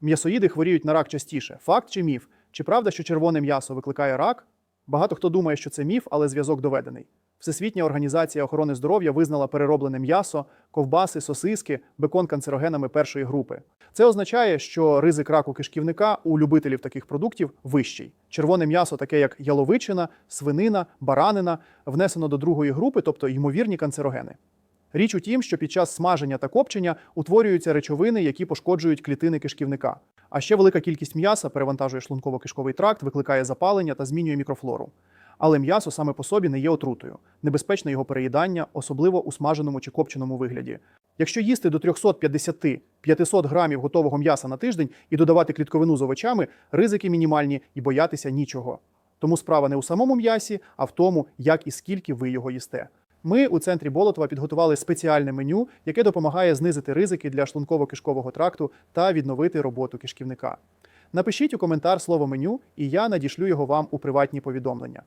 М'ясоїди хворіють на рак частіше. Факт чи міф? Чи правда, що червоне м'ясо викликає рак? Багато хто думає, що це міф, але зв'язок доведений. Всесвітня організація охорони здоров'я визнала перероблене м'ясо, ковбаси, сосиски, бекон канцерогенами першої групи. Це означає, що ризик раку кишківника у любителів таких продуктів вищий. Червоне м'ясо, таке як яловичина, свинина, баранина, внесено до другої групи, тобто ймовірні канцерогени. Річ у тім, що під час смаження та копчення утворюються речовини, які пошкоджують клітини кишківника. А ще велика кількість м'яса перевантажує шлунково-кишковий тракт, викликає запалення та змінює мікрофлору. Але м'ясо саме по собі не є отрутою. Небезпечне його переїдання, особливо у смаженому чи копченому вигляді. Якщо їсти до 350-500 грамів готового м'яса на тиждень і додавати клітковину з овочами, ризики мінімальні і боятися нічого. Тому справа не у самому м'ясі, а в тому, як і скільки ви його їсте. Ми у центрі Болотова підготували спеціальне меню, яке допомагає знизити ризики для шлунково-кишкового тракту та відновити роботу кишківника. Напишіть у коментар слово меню, і я надішлю його вам у приватні повідомлення.